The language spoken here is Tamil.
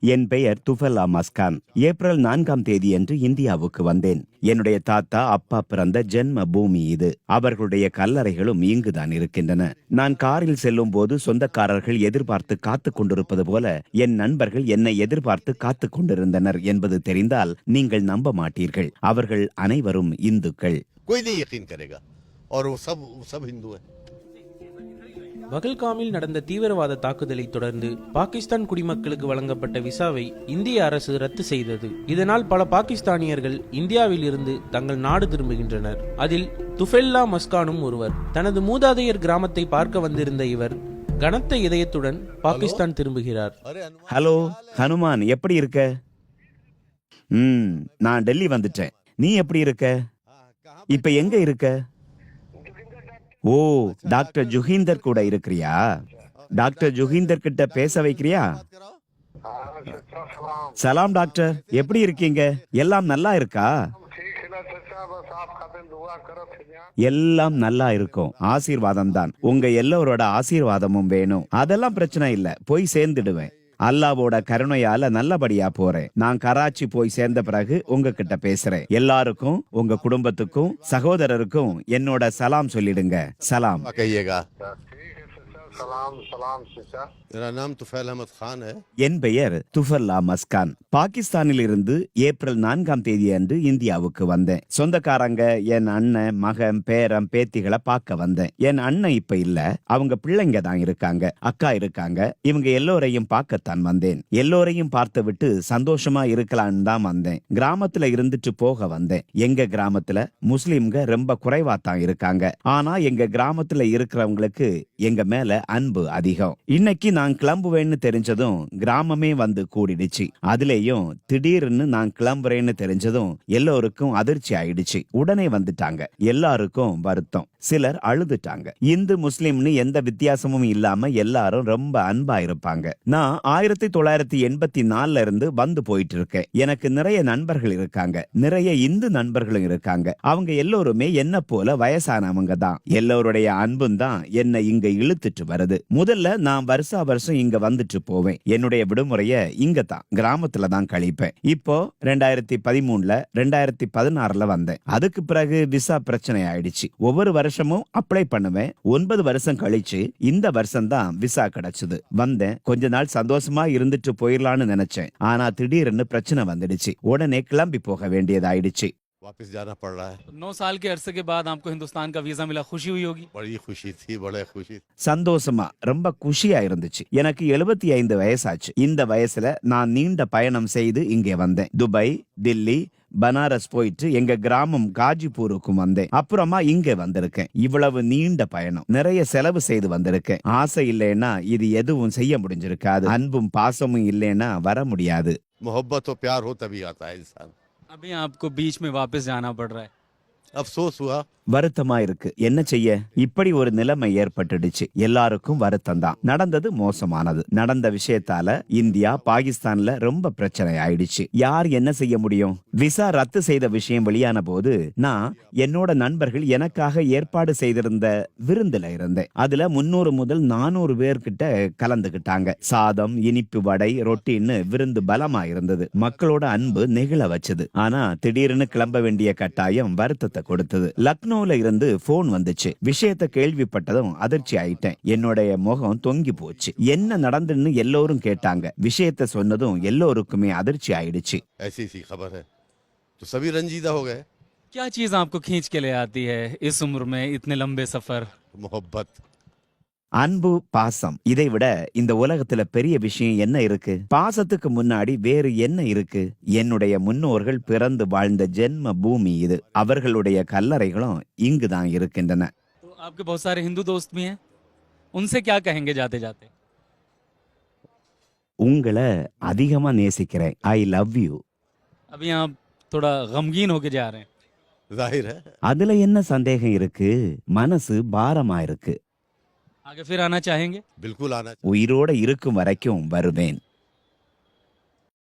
என் பெயர் துஃபல் அமாஸ்கான் ஏப்ரல் நான்காம் தேதியன்று இந்தியாவுக்கு வந்தேன். என்னுடைய தாத்தா அப்பா பிறந்த ஜென்ம பூமி இது. அவர்களுடைய கல்லறைகளும் இங்குதான் இருக்கின்றன. நான் காரில் செல்லும் போது சொந்தக்காரர்கள் எதிர்பார்த்து காத்துக் கொண்டிருப்பது போல என் நண்பர்கள் என்னை எதிர்பார்த்து காத்துக் கொண்டிருந்தனர் என்பது தெரிந்தால் நீங்கள் நம்ப மாட்டீர்கள். அவர்கள் அனைவரும் இந்துக்கள். பகல்காமில் நடந்த தீவிரவாத தாக்குதலை தொடர்ந்து பாகிஸ்தான் குடிமக்களுக்கு வழங்கப்பட்ட விசாவை இந்திய அரசு ரத்து செய்தது. இதனால் பல பாகிஸ்தானியர்கள் இந்தியாவில் இருந்து தங்கள் நாடு திரும்புகின்றனர். அதில் துஃபெல்லா மஸ்கானும் ஒருவர். தனது மூதாதையர் கிராமத்தை பார்க்க வந்திருந்த இவர் கனத்த இதயத்துடன் பாகிஸ்தான் திரும்புகிறார். ஹலோ? ஹனுமான் எப்படி இருக்க? நான் டெல்லி வந்துட்டேன். நீ எப்படி இருக்க? இப்ப எங்க இருக்க? ஓ டாக்டர் ஜுகிந்தர் கூட இருக்கிறியா? டாக்டர் ஜுகிந்தர் கிட்ட பேச வைக்கிறியா? சலாம் டாக்டர் எப்படி இருக்கீங்க? எல்லாம் நல்லா இருக்கா? எல்லாம் நல்லா இருக்கும். ஆசீர்வாதம் தான் உங்க எல்லோரோட ஆசீர்வாதமும் வேணும். அதெல்லாம் பிரச்சனை இல்ல. போய் சேர்ந்துடுவேன். அல்லாவோட கருணையால நல்லபடியா போறேன். நான் கராச்சி போய் சேர்ந்த பிறகு உங்ககிட்ட பேசுறேன். எல்லாருக்கும் உங்க குடும்பத்துக்கும் சகோதரருக்கும் என்னோட சலாம் சொல்லிடுங்க. சலாம். என் பெயர் துஃபல்லா மஸ்கான் பாகிஸ்தானில் இருந்து ஏப்ரல் நான்காம் தேதி அன்று இந்தியாவுக்கு வந்தேன். சொந்தக்காரங்க என் அண்ணன் மகன் பேரம் பேத்திகளை பார்க்க வந்தேன். என் அண்ணன் இப்ப இல்ல அவங்க பிள்ளைங்க தான் இருக்காங்க அக்கா இருக்காங்க. இவங்க எல்லோரையும் பார்க்கத்தான் வந்தேன். எல்லோரையும் பார்த்து விட்டு சந்தோஷமா இருக்கலாம்னு தான் வந்தேன். கிராமத்துல இருந்துட்டு போக வந்தேன். எங்க கிராமத்துல முஸ்லிம்க ரொம்ப குறைவா தான் இருக்காங்க. ஆனா எங்க கிராமத்துல இருக்கிறவங்களுக்கு எங்க மேல அன்பு அதிகம். இன்னைக்கு நான் கிளம்புவேன்னு தெரிஞ்சதும் கிராமமே வந்து கூடிடுச்சு. அதுலயும் திடீர்னு நான் கிளம்புறேன்னு தெரிஞ்சதும் எல்லோருக்கும் அதிர்ச்சி ஆயிடுச்சு. உடனே வந்துட்டாங்க. எல்லாருக்கும் வருத்தம். சிலர் அழுதுட்டாங்க. இந்து முஸ்லிம்னு எந்த வித்தியாசமும் இல்லாம எல்லாரும் ரொம்ப அன்பா இருப்பாங்க. நான் ஆயிரத்தி தொள்ளாயிரத்தி எண்பத்தி நாலுல இருந்து வந்து போயிட்டு இருக்கேன் எனக்கு நிறைய நண்பர்கள் இருக்காங்க. நிறைய இந்து நண்பர்களும் இருக்காங்க. அவங்க எல்லோருமே என்ன போல வயசானவங்க தான். எல்லோருடைய அன்பும் தான் என்னை இங்க இழுத்துட்டு வருது முதல்ல நான் வருஷா வருஷம் இங்க வந்துட்டு போவேன். என்னுடைய விடுமுறைய இங்க தான் கிராமத்துல தான் கழிப்பேன். இப்போ ரெண்டாயிரத்தி பதிமூணுல ரெண்டாயிரத்தி பதினாறுல வந்தேன். அதுக்கு பிறகு விசா பிரச்சனை ஆயிடுச்சு. ஒவ்வொரு வருஷமும் அப்ளை பண்ணுவேன். ஒன்பது வருஷம் கழிச்சு இந்த வருஷம் தான் விசா கிடைச்சது. வந்தேன். கொஞ்ச நாள் சந்தோஷமா இருந்துட்டு போயிடலாம்னு நினைச்சேன். ஆனா திடீர்னு பிரச்சனை வந்துடுச்சு. உடனே கிளம்பி போக வேண்டியதாயிடுச்சு. वापस जाना पड़ रहा है नौ साल के अरसे के बाद आपको हिंदुस्तान का वीजा मिला खुशी हुई होगी बड़ी खुशी थी बड़े खुशी थी சந்தோஷமா ரொம்ப குஷியா இருந்துச்சு எனக்கு எழுபத்தி ஐந்து வயசாச்சு இந்த வயசுல நான் நீண்ட பயணம் செய்து இங்கே வந்தேன் துபாய் டில்லி பனாரஸ் போயிட்டு எங்க கிராமம் காஜிபூருக்கும் வந்தேன் அப்புறமா இங்க வந்திருக்கேன் இவ்வளவு நீண்ட பயணம் நிறைய செலவு செய்து வந்திருக்கேன் ஆசை இல்லைன்னா இது எதுவும் செய்ய முடிஞ்சிருக்காது அன்பும் பாசமும் இல்லைன்னா வர முடியாது मोहब्बत और प्यार हो तभी आता है इंसान अभी आपको बीच में वापस जाना पड़ रहा है। அப்சோஸ் வருத்தமா இருக்கு என்ன செய்ய? இப்படி ஒரு நிலைமை ஏற்பட்டுடுச்சு. எல்லாருக்கும் வருத்தம் தான் நடந்தது மோசமானது. நடந்த விஷயத்தால இந்தியா பாகிஸ்தான்ல ரொம்ப பிரச்சனை ஆயிடுச்சு யார் என்ன செய்ய முடியும்? விசா ரத்து செய்த விஷயம் வெளியான போது நான் என்னோட நண்பர்கள் எனக்காக ஏற்பாடு செய்திருந்த விருந்துல இருந்தேன். அதுல முன்னூறு முதல் நானூறு பேர்கிட்ட கலந்துகிட்டாங்க. சாதம் இனிப்பு வடை ரொட்டின்னு விருந்து பலமா இருந்தது. மக்களோட அன்பு நெகிழ வச்சது. ஆனா திடீர்னு கிளம்ப வேண்டிய கட்டாயம் வருத்தத்தை கொடுத்தது லக்னோல இருந்து போன் வந்துச்சு விஷயத்தை கேள்விப்பட்டதும் அதிர்ச்சி ஆயிட்டேன் என்னுடைய முகம் தொங்கி போச்சு என்ன நடந்துன்னு எல்லோரும் கேட்டாங்க விஷயத்தை சொன்னதும் எல்லோருக்குமே அதிர்ச்சி ஆயிடுச்சு ऐसी सी खबर है तो सभी रंजीदा हो गए क्या चीज आपको खींच के ले आती है इस उम्र में इतने लंबे सफर मोहब्बत அன்பு பாசம் இதை விட இந்த உலகத்துல பெரிய விஷயம் என்ன இருக்கு பாசத்துக்கு முன்னாடி வேறு என்ன இருக்கு என்னுடைய முன்னோர்கள் பிறந்து வாழ்ந்த ஜென்ம பூமி இது அவர்களுடைய கல்லறைகளும் இங்குதான் இருக்கின்றன तो आपके बहुत सारे हिंदू दोस्त भी हैं उनसे क्या कहेंगे जाते जाते உங்களை அதிகமா நேசிக்கிறேன் ஐ லவ் யூ अभी आप थोड़ा गमगीन होके जा रहे हैं जाहिर है அதுல என்ன சந்தேகம் இருக்கு மனசு பாரமா இருக்கு ஆக ஃபிர் ஆனா சாஹேங்க பில்குல் ஆனா உயிரோட இருக்கும் வரைக்கும் வருவேன்.